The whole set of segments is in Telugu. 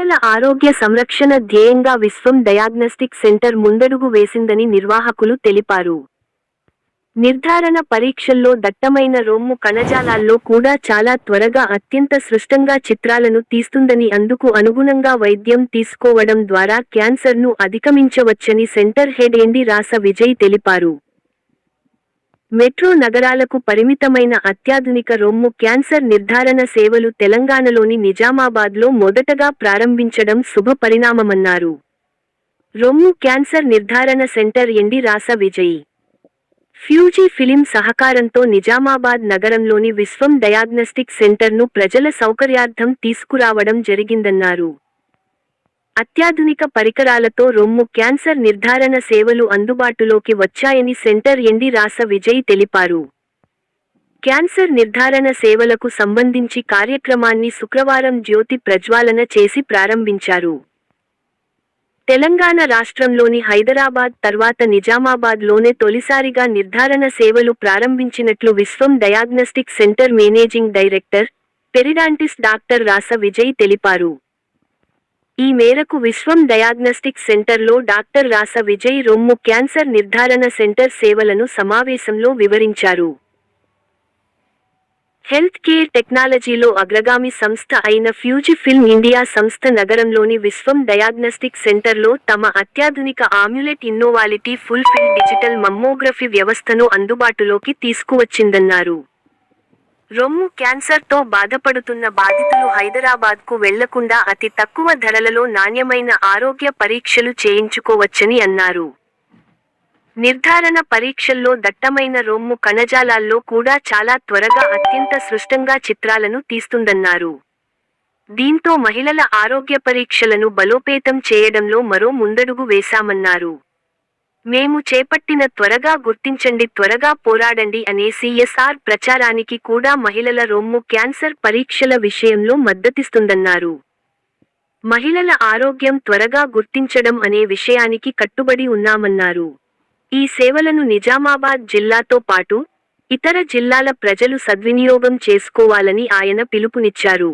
మహిళల ఆరోగ్య సంరక్షణ ధ్యేయంగా విశ్వం డయాగ్నస్టిక్ సెంటర్ ముందడుగు వేసిందని నిర్వాహకులు తెలిపారు. నిర్ధారణ పరీక్షల్లో దట్టమైన రొమ్ము కణజాలాల్లో కూడా చాలా త్వరగా అత్యంత సృష్టంగా చిత్రాలను తీస్తుందని అందుకు అనుగుణంగా వైద్యం తీసుకోవడం ద్వారా క్యాన్సర్ను అధిగమించవచ్చని సెంటర్ హెడ్ ఎండి రాస విజయ్ తెలిపారు. మెట్రో నగరాలకు పరిమితమైన అత్యాధునిక రొమ్ము క్యాన్సర్ నిర్ధారణ సేవలు తెలంగాణలోని నిజామాబాద్లో మొదటగా ప్రారంభించడం శుభ పరిణామమన్నారు. రొమ్ము క్యాన్సర్ నిర్ధారణ సెంటర్ ఎండి రాస విజయ్. ఫ్యూజీ ఫిలిం సహకారంతో నిజామాబాద్ నగరంలోని విశ్వం డయాగ్నస్టిక్ సెంటర్ను ప్రజల సౌకర్యార్థం తీసుకురావడం జరిగిందన్నారు. అత్యాధునిక పరికరాలతో రొమ్ము క్యాన్సర్ నిర్ధారణ సేవలు అందుబాటులోకి వచ్చాయని సెంటర్ ఎండి రాస విజయ్ తెలిపారు. క్యాన్సర్ నిర్ధారణ సేవలకు సంబంధించి కార్యక్రమాన్ని శుక్రవారం జ్యోతి ప్రజ్వాలన చేసి ప్రారంభించారు. తెలంగాణ రాష్ట్రంలోని హైదరాబాద్ తర్వాత నిజామాబాద్లోనే తొలిసారిగా నిర్ధారణ సేవలు ప్రారంభించినట్లు Vishwam diagnostic centre managing director periodontist doctor Rasa Vijay తెలిపారు. ఈ మేరకు విశ్వం డయాగ్నస్టిక్ సెంటర్లో డాక్టర్ రాస విజయ్ రొమ్ము క్యాన్సర్ నిర్ధారణ సెంటర్ సేవలను సమావేశంలో వివరించారు. హెల్త్ కేర్ టెక్నాలజీలో అగ్రగామి సంస్థ అయిన ఫ్యూజీ ఫిల్మ్ ఇండియా సంస్థ నగరంలోని విశ్వం డయాగ్నస్టిక్ సెంటర్లో తమ అత్యాధునిక ఆమ్యులెట్ ఇన్నోవాలిటీ ఫుల్ఫిల్ డిజిటల్ మమ్మోగ్రఫీ వ్యవస్థను అందుబాటులోకి తీసుకువచ్చిందన్నారు. రొమ్ము క్యాన్సర్తో బాధపడుతున్న బాధితులు హైదరాబాద్కు వెళ్ళకుండా అతి తక్కువ ధరలలో నాణ్యమైన ఆరోగ్య పరీక్షలు చేయించుకోవచ్చని అన్నారు. నిర్ధారణ పరీక్షల్లో దట్టమైన రొమ్ము కణజాలాల్లో కూడా చాలా త్వరగా అత్యంత సృష్టంగా చిత్రాలను తీస్తుందన్నారు. దీంతో మహిళల ఆరోగ్య పరీక్షలను బలోపేతం చేయడంలో మరో ముందడుగు వేశామన్నారు. మేము చేపట్టిన త్వరగా గుర్తించండి త్వరగా పోరాడండి అనే సిఎస్ఆర్ ప్రచారానికి కూడా మహిళల రొమ్ము క్యాన్సర్ పరీక్షల విషయంలో మద్దతిస్తుందన్నారు. మహిళల ఆరోగ్యం త్వరగా గుర్తించడం అనే విషయానికి కట్టుబడి ఉన్నామన్నారు. ఈ సేవలను నిజామాబాద్ జిల్లాతో పాటు ఇతర జిల్లాల ప్రజలు సద్వినియోగం చేసుకోవాలని ఆయన పిలుపునిచ్చారు.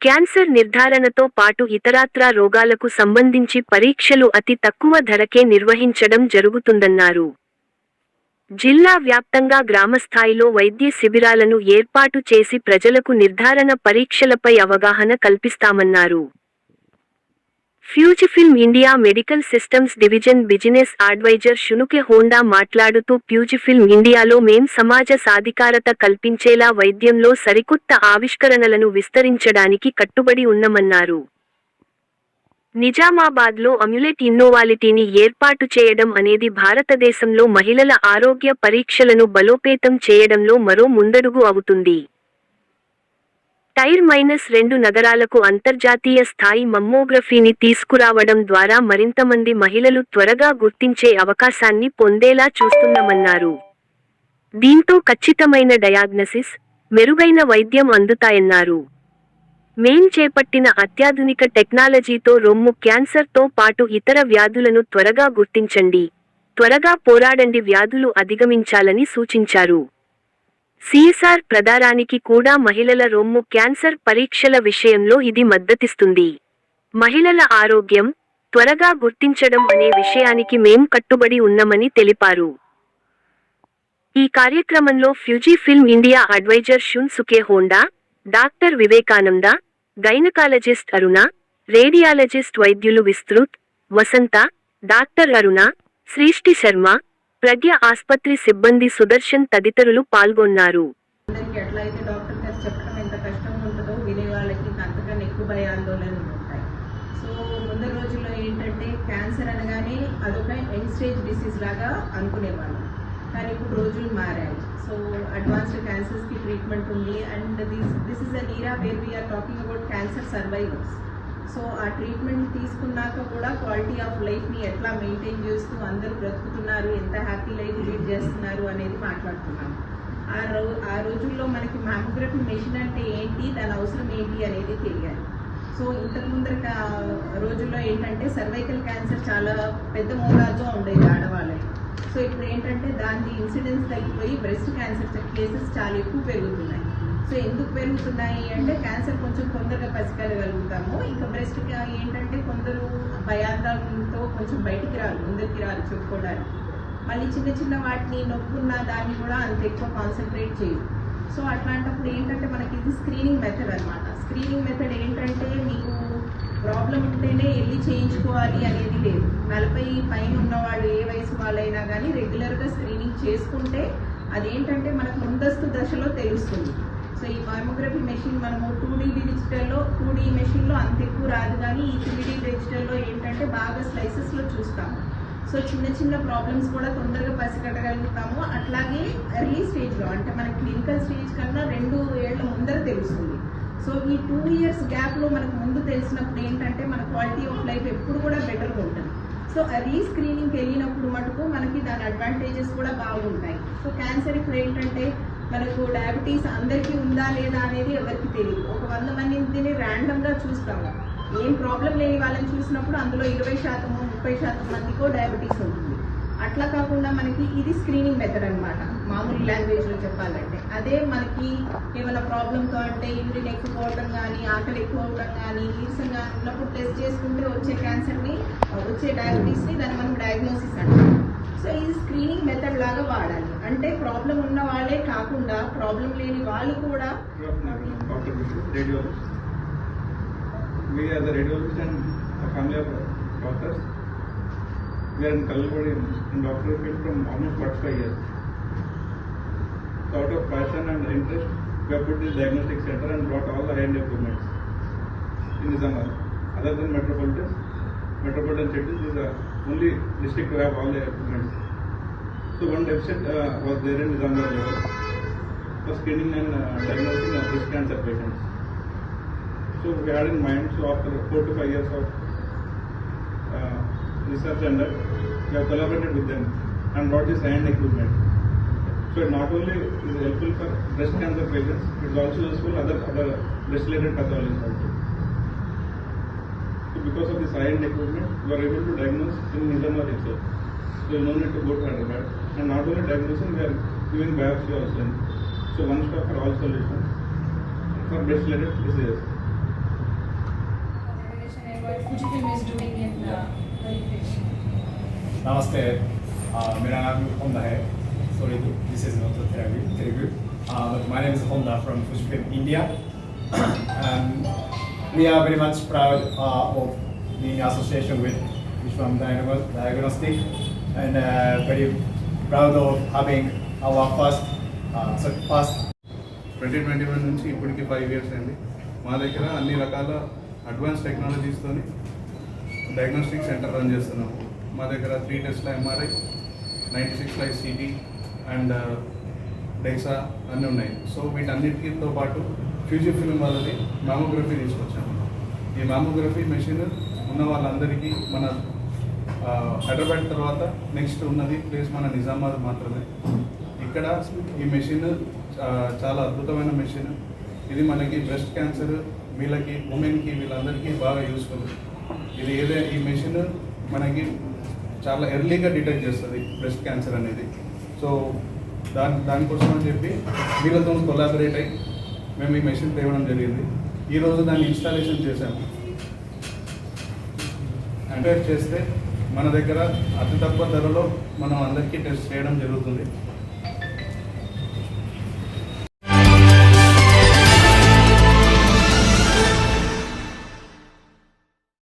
క్యాన్సర్ నిర్ధారణతో పాటు ఇతరాత్రా రోగాలకు సంబంధించి పరీక్షలు అతి తక్కువ ధరకే నిర్వహించడం జరుగుతుందన్నారు. జిల్లా వ్యాప్తంగా గ్రామస్థాయిలో వైద్య శిబిరాలను ఏర్పాటు చేసి ప్రజలకు నిర్ధారణ పరీక్షలపై అవగాహన కల్పిస్తామన్నారు. Fujifilm India medical systems division business advisor Shunsuke Honda మాట్లాడుతూ ఫ్యూజిఫిల్మ్ ఇండియాలో మేం సమాజ సాధికారత కల్పించేలా వైద్యంలో సరికొత్త ఆవిష్కరణలను విస్తరించడానికి కట్టుబడి ఉన్నమన్నారు. నిజామాబాద్లో అమ్యులెట్ ఇన్నోవాలిటీని ఏర్పాటు చేయడం అనేది భారతదేశంలో మహిళల ఆరోగ్య పరీక్షలను బలోపేతం చేయడంలో మరో ముందడుగు అవుతుంది. టైర్ మైనస్ రెండు నగరాలకు అంతర్జాతీయ స్థాయి మమ్మోగ్రఫీని తీసుకురావడం ద్వారా మరింతమంది మహిళలు త్వరగా గుర్తించే అవకాశాన్ని పొందేలా చూస్తున్నామన్నారు. దీంతో ఖచ్చితమైన డయాగ్నసిస్ మెరుగైన వైద్యం అందుతాయన్నారు. మేం చేపట్టిన అత్యాధునిక టెక్నాలజీతో రొమ్ము క్యాన్సర్తో పాటు ఇతర వ్యాధులను త్వరగా గుర్తించండి. త్వరగా పోరాడండి వ్యాధులు అధిగమించాలని సూచించారు. సిఎస్ఆర్ ప్రదారానికి కూడా మహిళల రొమ్ము క్యాన్సర్ పరీక్షల విషయంలో ఇది మద్దతిస్తుంది. మహిళల ఆరోగ్యం త్వరగా గుర్తించడం అనే విషయానికి మేం కట్టుబడి ఉన్నామని తెలిపారు. ఈ కార్యక్రమంలో Fujifilm India advisor Shunsuke Honda doctor Vivekananda gynaecologist Aruna radiologist వైద్యులు విస్తృత్ వసంత డాక్టర్ అరుణ శ్రీష్టి శర్మ ప్రజ్ఞ ఆస్పత్రి సిబ్బంది సుదర్శన్ తదితరులు పాల్గొన్నారు. అందరికి డాక్టర్ గారు చెప్పడం ఎంత కష్టంగా ఉంటుందో వినే వాళ్ళకి అంతకన్నా ఎక్కువ భయాందోళనలు ఉంటాయి. సో ముందు రోజుల్లో ఏంటంటే క్యాన్సర్ అనగానే అదొక ఎండ్ స్టేజ్ డిసీజ్ లాగా అనుకునేవాళ్ళం. కానీ ఇప్పుడు రోజులు మారాయి. సో అడ్వాన్స్డ్ క్యాన్సర్స్కి ట్రీట్మెంట్ ఉంది. And this this is an era where we are talking about cancer survivors. So uh treatment తీసుకున్నాక కూడా క్వాలిటీ ఆఫ్ లైఫ్ని ఎట్లా మెయింటైన్ చేస్తూ అందరూ బ్రతుకుతున్నారు ఎంత హ్యాపీ లైఫ్ లీడ్ చేస్తున్నారు అనేది మాట్లాడుతున్నాం. ఆ రో ఆ రోజుల్లో మనకి మ్యామోగ్రఫీ మెషిన్ అంటే ఏంటి దాని అవసరం ఏంటి అనేది తెలియాలి. సో ఇంతకు ముందర రోజుల్లో ఏంటంటే సర్వైకల్ క్యాన్సర్ చాలా పెద్ద మోతాదులో ఉండేది ఆడవాళ్ళకి. సో ఇప్పుడు ఏంటంటే దాని ఇన్సిడెన్స్ తగ్గిపోయి బ్రెస్ట్ క్యాన్సర్ కేసెస్ చాలా ఎక్కువ పెరుగుతున్నాయి. సో ఎందుకు పెరుగుతున్నాయి అంటే క్యాన్సర్ కొంచెం తొందరగా పసిగలగలుగుతాము ఇంకా బ్రెస్ట్ ఏంటంటే కొందరు భయాందాలతో కొంచెం బయటికి రారు ముందరికి రారు చెప్పుకోవడానికి. మళ్ళీ చిన్న చిన్న వాటిని నొప్పున్న దాన్ని కూడా అంత ఎక్కువ కాన్సన్ట్రేట్ చేయరు. సో అట్లాంటప్పుడు ఏంటంటే మనకి ఇది స్క్రీనింగ్ మెథడ్ అన్నమాట. స్క్రీనింగ్ మెథడ్ ఏంటంటే మీకు ప్రాబ్లం ఉంటేనే వెళ్ళి చేయించుకోవాలి అనేది లేదు. నలభై పైన ఉన్న వాళ్ళు ఏ వయసు వాళ్ళైనా కానీ రెగ్యులర్గా స్క్రీనింగ్ చేసుకుంటే అదేంటంటే మనకు ముందస్తు దశలో తెలుస్తుంది. సో ఈ మైమోగ్రఫీ మెషిన్ మనము టూ డీ డిజిటల్లో టూ డీ మెషిన్లో అంత ఎక్కువ రాదు కానీ ఈ త్రీ డీ డిజిటల్లో ఏంటంటే బాగా స్లైసెస్లో చూస్తాము సో చిన్న చిన్న ప్రాబ్లమ్స్ కూడా తొందరగా పసిగట్టగలుగుతాము. అట్లాగే ఎర్లీ స్టేజ్లో అంటే మన క్లినికల్ స్టేజ్ కన్నా రెండు ఏళ్ళ ముందర తెలుస్తుంది. సో ఈ టూ ఇయర్స్ గ్యాప్లో మనకు ముందు తెలిసినప్పుడు ఏంటంటే మన క్వాలిటీ ఆఫ్ లైఫ్ ఎప్పుడు కూడా బెటర్గా ఉంటుంది. సో రీస్క్రీనింగ్కి స్క్రీనింగ్కి వెళ్ళినప్పుడు మటుకు మనకి దాని అడ్వాంటేజెస్ కూడా బాగుంటాయి. సో క్యాన్సర్ ఇప్పుడు ఏంటంటే మనకు డయాబెటీస్ అందరికీ ఉందా లేదా అనేది ఎవరికి తెలియదు ఒక వంద మందిని ర్యాండమ్గా చూస్తాము ఏం ప్రాబ్లం లేని వాళ్ళని చూసినప్పుడు అందులో ఇరవై శాతము ముప్పై శాతం మందికో డయాబెటీస్ ఉంటుంది. అట్లా కాకుండా మనకి ఇది స్క్రీనింగ్ మెథడ్ అన్నమాట. మామూలు లాంగ్వేజ్లో చెప్పాలంటే అదే మనకి ఏమైనా ప్రాబ్లంతో అంటే యూరిన్ ఎక్కువ పోవడం కానీ ఆకలి ఎక్కువ అవడం కానీ నీరసంగా ఉన్నప్పుడు టెస్ట్ చేసుకుంటే వచ్చే క్యాన్సర్ని వచ్చే డయాబెటీస్ని దాన్ని మనం డయాగ్నోసిస్ అంటాం సో ఇది స్క్రీనింగ్ మెథడ్ లాగా వాడాలి అంటే ప్రాబ్లం ఉన్న వాళ్ళే కాకుండా ప్రాబ్లం లేని వాళ్ళు కూడా Dr. Radiologist. We are the radiologist and from almost 45 years. Out of passion and interest, we have put this diagnostic center and brought all the high-end equipment in Nizamabad. Other than metropolitan, metropolitan cities is the only district to have all the equipment. So one deficit uh, was there in Nizamabad level for screening and uh, diagnosing of breast cancer patients. So we had in mind, so after four to five years of uh, research and that, we have collaborated with them and brought this hand equipment. So not only is helpful for breast cancer patients, it is also useful other other breast related pathologies also. So because of this high-end equipment, we are able to diagnose in Nizamabad itself. So no need to go to Hyderabad. And not only diagnosing, we are giving biopsy also. So one stop for all solutions for breast related diseases. नमस्ते uh, मेरा नाम होंडा है Telugu. This is not Telugu. Telugu. Uh, but my name is Honda from Fujifilm India. um, we are very much proud uh, of being association with Fujifilm Diagnostic and uh, very proud of having our first uh, so first twenty twenty one నుంచి ఇప్పటికి ఫైవ్ ఇయర్స్ అండి మా దగ్గర అన్ని రకాల అడ్వాన్స్ టెక్నాలజీస్తో డయాగ్నోస్టిక్ సెంటర్ రన్ చేస్తున్నాము మా దగ్గర త్రీ టెస్ట్ల ఎంఆర్ఐ 96 సిక్స్ల సిటీ అండ్ డెక్సా అన్నీ ఉన్నాయి. సో వీటన్నిటితో పాటు ఫ్యూచర్ ఫిల్మ్ వాళ్ళది మ్యామోగ్రఫీ తీసుకొచ్చాము. ఈ మ్యామోగ్రఫీ మెషిన్ ఉన్న వాళ్ళందరికీ మన హైదరాబాద్ తర్వాత నెక్స్ట్ ఉన్నది ప్లేస్ మన నిజామాబాద్ మాత్రమే. ఇక్కడ ఈ మెషిన్ చాలా అద్భుతమైన మెషిన్. ఇది మనకి బ్రెస్ట్ క్యాన్సర్ వీళ్ళకి ఉమెన్కి వీళ్ళందరికీ బాగా యూస్ఫుల్ ఇది ఏదైనా ఈ మెషిన్ మనకి చాలా ఎర్లీగా డిటెక్ట్ చేస్తుంది బ్రెస్ట్ క్యాన్సర్ అనేది. సో దాని దానికోసం అని చెప్పి వీళ్ళతో కొలాబరేట్ అయ్యి మేము ఈ మెషిన్ తేవడం జరిగింది. ఈరోజు దాన్ని ఇన్స్టాలేషన్ చేశాము. అంటే చేస్తే మన దగ్గర అతి తక్కువ ధరలో మనం అందరికీ టెస్ట్ చేయడం జరుగుతుంది.